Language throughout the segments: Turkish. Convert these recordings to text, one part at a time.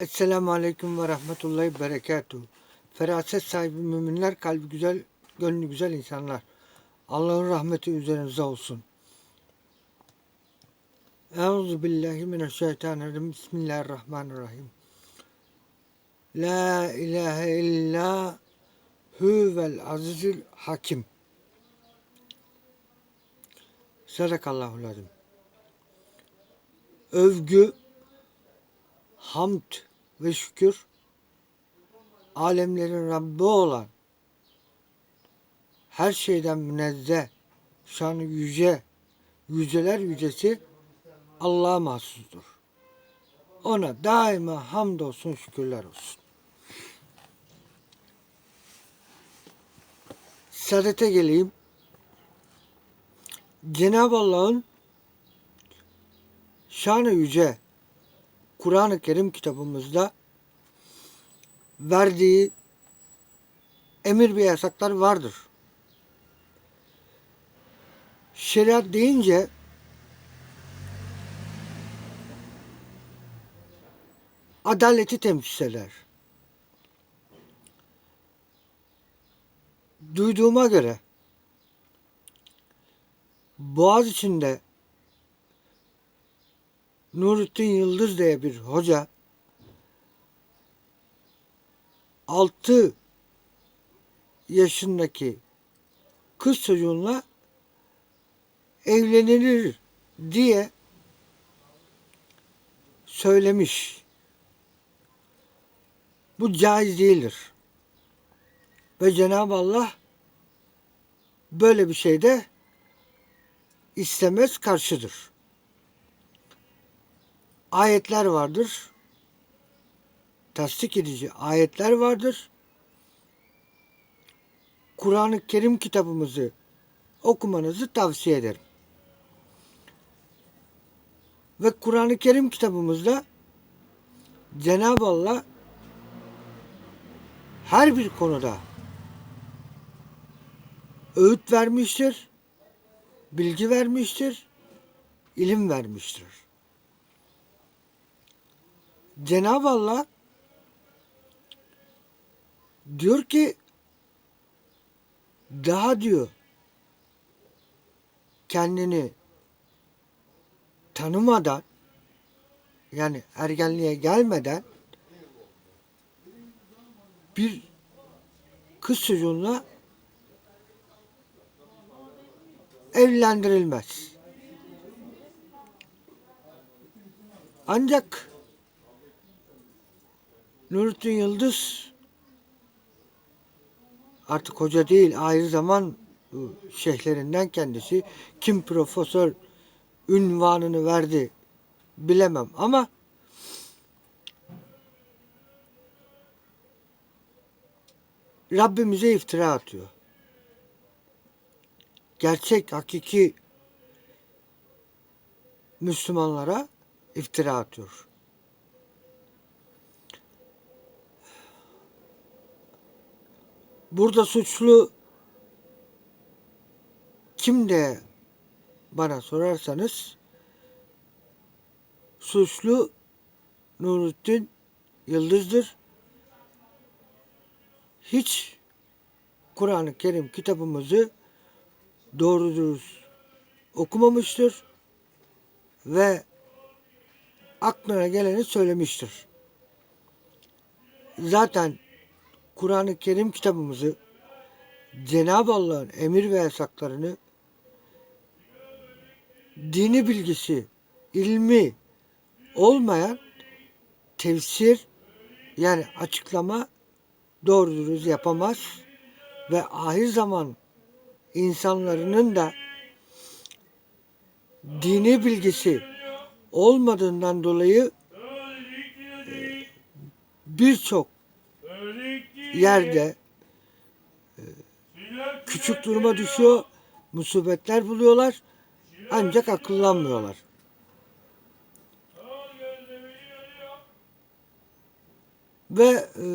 Esselamu Aleyküm ve Rahmetullahi Berekatuhu. Feraset sahibi müminler, kalbi güzel, gönlü güzel insanlar. Allah'ın rahmeti üzerinize olsun. Euzu billahi mineşşeytanirracim. Bismillahirrahmanirrahim. La ilahe illa huvel azizül hakim. Sadakallahu lazım. Övgü, hamd ve şükür alemlerin Rabbi olan her şeyden münezzeh, şanı yüce, yüceler yücesi Allah'a mahsustur. Ona daima hamdolsun, şükürler olsun. Saadete geleyim. Cenab-ı Allah'ın şanı yüce, Kur'an-ı Kerim kitabımızda verdiği emir ve yasaklar vardır. Şeriat deyince adaleti temsil eder. Duyduğuma göre Boğaz içinde Nurettin Yıldız diye bir hoca 6 yaşındaki kız çocuğunla evlenilir diye söylemiş. Bu caiz değildir. Ve Cenab-ı Allah böyle bir şeyde istemez karşıdır ayetler vardır. Tasdik edici ayetler vardır. Kur'an-ı Kerim kitabımızı okumanızı tavsiye ederim. Ve Kur'an-ı Kerim kitabımızda Cenab-ı Allah her bir konuda öğüt vermiştir, bilgi vermiştir, ilim vermiştir. Cenab-ı Allah diyor ki daha diyor kendini tanımadan yani ergenliğe gelmeden bir kız çocuğunla evlendirilmez. Ancak Nurettin Yıldız artık hoca değil ayrı zaman şeyhlerinden kendisi kim profesör ünvanını verdi bilemem ama Rabbimize iftira atıyor. Gerçek, hakiki Müslümanlara iftira atıyor. Burada suçlu kim de bana sorarsanız suçlu Nurettin Yıldız'dır. Hiç Kur'an-ı Kerim kitabımızı doğru dürüst okumamıştır ve aklına geleni söylemiştir. Zaten Kur'an-ı Kerim kitabımızı Cenab-ı Allah'ın emir ve yasaklarını dini bilgisi, ilmi olmayan tefsir yani açıklama doğru dürüst yapamaz ve ahir zaman insanların da dini bilgisi olmadığından dolayı e, birçok yerde e, küçük duruma düşüyor, musibetler buluyorlar ancak akıllanmıyorlar. Ve e,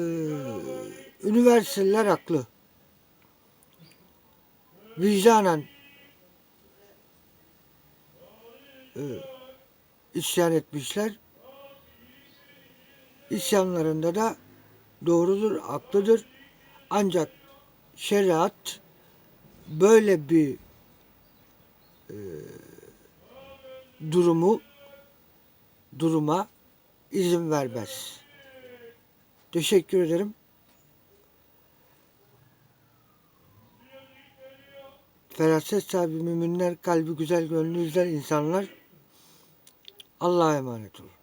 üniversiteler haklı. Vicdanen e, isyan etmişler. İsyanlarında da doğrudur, haklıdır. Ancak şeriat böyle bir e, durumu duruma izin vermez. Teşekkür ederim. Feraset sahibi müminler, kalbi güzel, gönlü insanlar. Allah'a emanet olun.